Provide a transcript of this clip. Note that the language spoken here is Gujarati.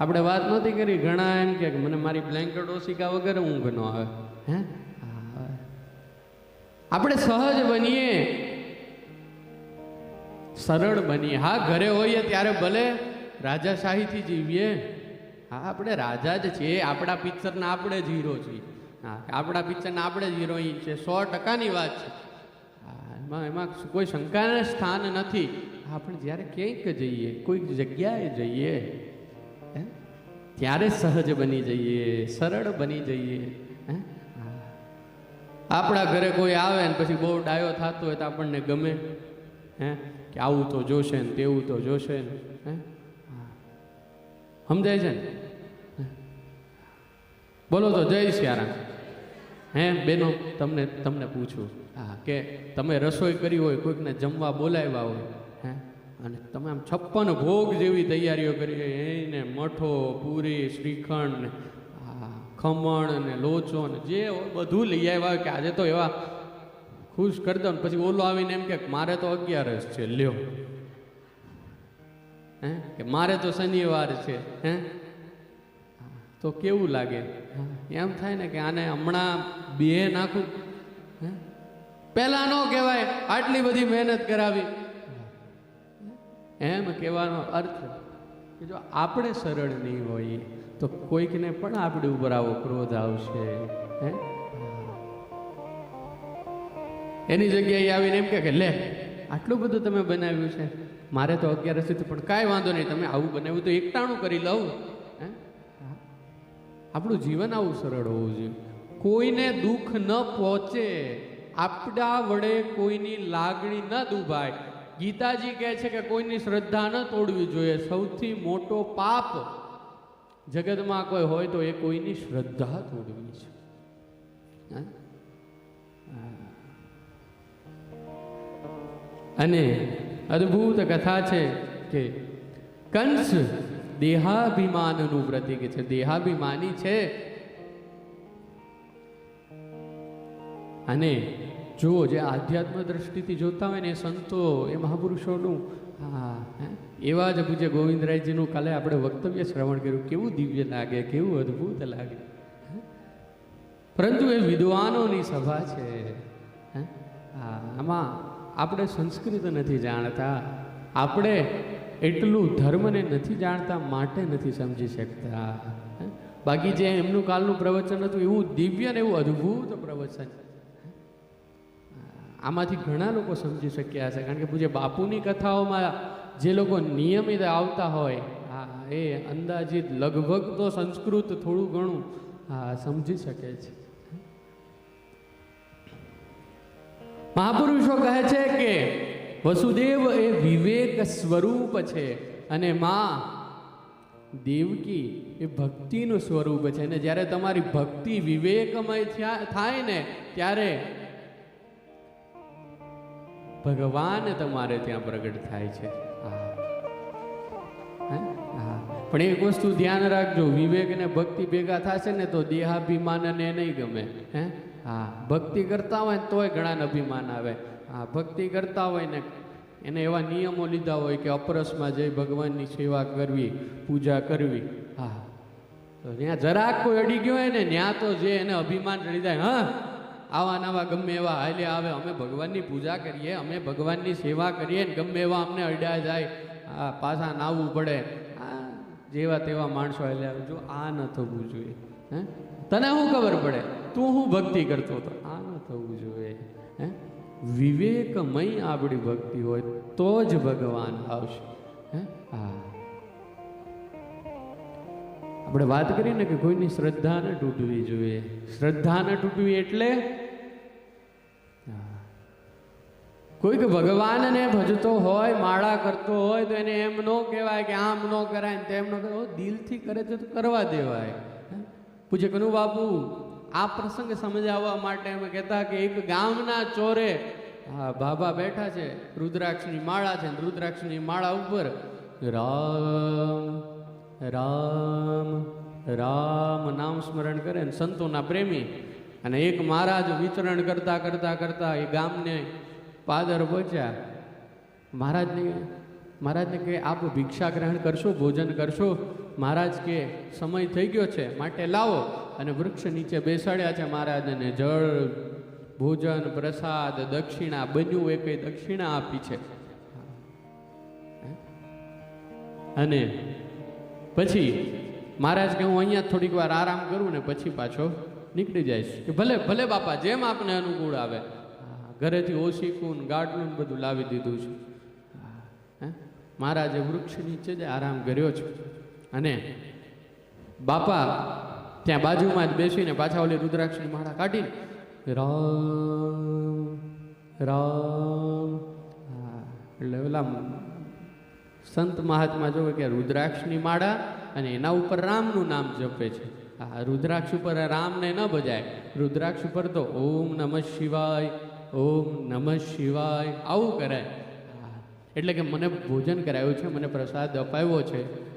આપણે વાત નહોતી કરી. ઘણા એમ કે મને મારી બ્લેન્કેટ ઓશિકા વગર ઊંઘ ન આવે. હે. આપણે સહજ બનીએ. સરળ બનીએ. હા, ઘરે હોઈએ ત્યારે ભલે રાજાશાહીથી જીવીએ. હા, આપણે રાજા જ છીએ. આપણા પિક્ચરના આપણે જ હીરો છીએ. હા, આપણા પિક્ચરના આપણે જ હિરોઈન છે. સો ટકાની વાત છે. એમાં એમાં કોઈ શંકાને સ્થાન નથી. આપણે જ્યારે ક્યાંક જઈએ, કોઈક જગ્યાએ જઈએ ત્યારે સહજ બની જઈએ, સરળ બની જઈએ, હે. આપણા ઘરે કોઈ આવે ને પછી બહુ ડાયો થતો હોય તો આપણને ગમે, હે? કે આવું તો જોશે ને તેવું તો જોશે ને, હા. સમજાય છે ને? બોલો તો જય શ્યારામ હે, બેનો, તમને તમને પૂછું. હા, કે તમે રસોઈ કરી હોય, કોઈકને જમવા બોલાવ્યા હોય, હે? અને તમે આમ છપ્પન ભોગ જેવી તૈયારીઓ કરી એને મઠો, પૂરી, શ્રીખંડ ખમણ ને લોચો ને જે બધું લઈ આવ્યા કે આજે તો એવા ખુશ કરી દો ને પછી ઓલો આવીને એમ કે મારે તો અગિયારસ છે, લ્યો. હે? કે મારે તો શનિવાર છે, હે? તો કેવું લાગે? એમ થાય ને કે આને હમણાં બે નાખું હે? પહેલા ન કહેવાય, આટલી બધી મહેનત કરાવી. એમ કહેવાનો અર્થ કે જો આપણે સરળ નહીં હોઈએ, તો કોઈકને પણ આપણી ઉપર આવો ક્રોધ આવશે, હે? એની જગ્યાએ આવીને એમ કે, લે, આટલું બધું તમે બનાવ્યું છે. મારે તો અગિયાર સુધી પણ કાંઈ વાંધો નહીં, તમે આવું બનાવ્યું તો એકટાણું કરી લઉં. હે? આપણું જીવન આવું સરળ હોવું જોઈએ. કોઈને દુઃખ ન પહોંચે આપણા વડે કોઈની લાગણી ન દુભાય. ગીતાજી કહે છે કે કોઈની શ્રદ્ધા ન તોડવી જોઈએ. સૌથી મોટો પાપ જગતમાં કોઈ હોય તો એ કોઈની શ્રદ્ધા તોડવી છે? અને અદ્ભુત કથા છે કે કંસ દેહાભિમાનનું પ્રતીક છે. દેહાભિમાની છે. અને જો જે આધ્યાત્મ દ્રષ્ટિથી જોતા હોય ને એ સંતો, એ મહાપુરુષોનું, હા? એવા જ પૂજ્ય ગોવિંદરાયજીનું કાલે આપણે વક્તવ્ય શ્રવણ કર્યું કેવું દિવ્ય લાગે, કેવું અદ્ભુત લાગે? પરંતુ એ વિદ્વાનોની સભા છે આમાં આપણે સંસ્કૃત નથી જાણતા આપણે એટલું ધર્મને નથી જાણતા, માટે નથી સમજી શકતા? બાકી જે એમનું કાલનું પ્રવચન હતું, એવું દિવ્ય ને એવું અદ્ભુત પ્રવચન આમાંથી ઘણા લોકો સમજી શક્યા હશે. કારણ કે પૂજ્ય બાપુની કથાઓમાં જે લોકો નિયમિત આવતા હોય, હા, એ અંદાજિત લગભગ તો સંસ્કૃત થોડું ઘણું, હા, સમજી શકે છે. મહાપુરુષો કહે છે કે, વસુદેવ એ વિવેક સ્વરૂપ છે અને માં દેવકી એ ભક્તિનું સ્વરૂપ છે. અને જ્યારે તમારી ભક્તિ વિવેકમય થયા- ને, ત્યારે ભગવાન તમારે ત્યાં પ્રગટ થાય છે. પણ એક વસ્તુ ધ્યાન રાખજો, વિવેક ને ભક્તિ ભેગા થશે ને તો દેહાભિમાનને નહીં ગમે. હે? હા. ભક્તિ કરતા હોય ને તોય ઘણાને અભિમાન આવે. હા, ભક્તિ કરતા હોય ને એને એવા નિયમો લીધા હોય કે અપરસમાં જઈ ભગવાનની સેવા કરવી, પૂજા કરવી. હા. તો ત્યાં જરાક કોઈ અડી ગયો હોય ને, ત્યાં તો જે એને અભિમાન જાય. હા. આવા નવા ગમે એવા હાલ્યા આવે, અમે ભગવાનની પૂજા કરીએ, અમે ભગવાનની સેવા કરીએ ને ગમે એવા અમને અડ્યા જાય, આ પાછા નાવું પડે. આ જેવા તેવા માણસો હાલે આવે. જો આ ન થવું જોઈએ, હે? તને શું ખબર પડે? તું હું ભક્તિ કરતો હતો? આ ન થવું જોઈએ, હે? વિવેકમય આપણી ભક્તિ હોય તો જ ભગવાન આવશે, હે? હા. આપણે વાત કરીને કે કોઈની શ્રદ્ધા ન તૂટવી જોઈએ. શ્રદ્ધા ન તૂટવી એટલે કોઈક ભગવાનને ભજતો હોય, માળા કરતો હોય, તો એને એમ ન કહેવાય કે આમ ન કરાય ને તેમ ન કરાય. દિલથી કરે છે તો કરવા દેવાય? પૂછે કનુ બાપુ આ પ્રસંગ સમજાવવા માટે અમે કહેતા કે એક ગામના ચોરે હા બાબા બેઠા છે, રુદ્રાક્ષની માળા છે રુદ્રાક્ષની માળા ઉપર, રામ રામ રામ નામ સ્મરણ કરે ને સંતોના પ્રેમી. અને એક મહારાજ વિચરણ કરતા કરતા કરતા એ ગામને પાદર પહોંચ્યા. મહારાજને મહારાજને કહે આપ ભિક્ષા ગ્રહણ કરશો, ભોજન કરશો? મહારાજ કે, સમય થઈ ગયો છે, માટે લાવો. અને વૃક્ષ નીચે બેસાડ્યા છે મહારાજને જળ, ભોજન, પ્રસાદ, દક્ષિણા, બન્યું એ કઈ દક્ષિણા આપી છે. અને પછી મહારાજ કે, હું અહીંયા થોડીક વાર આરામ કરું ને પછી પાછો નીકળી જઈશ. કે, ભલે ભલે બાપા, જેમ આપને અનુકૂળ આવે. ઘરેથી ઓશીકું ગાડલું બધું લાવી દીધું છે. હા? મહારાજે વૃક્ષ નીચે જ આરામ કર્યો છે. અને બાપા ત્યાં બાજુમાં જ બેસીને પાછા ઓલી રુદ્રાક્ષની માળા કાઢીને રામ રામ. એટલે ઓલા સંત મહાત્મા જોવે કે રુદ્રાક્ષની માળા અને એના ઉપર રામનું નામ જપે છે. આ રુદ્રાક્ષ ઉપર રામને ન બજાય. રુદ્રાક્ષ ઉપર તો ઓમ નમઃ શિવાય. ઓમ નમઃ શિવાય. આવું કરાય. એટલે કે મને ભોજન કરાયું છે, મને પ્રસાદ અપાવ્યો છે.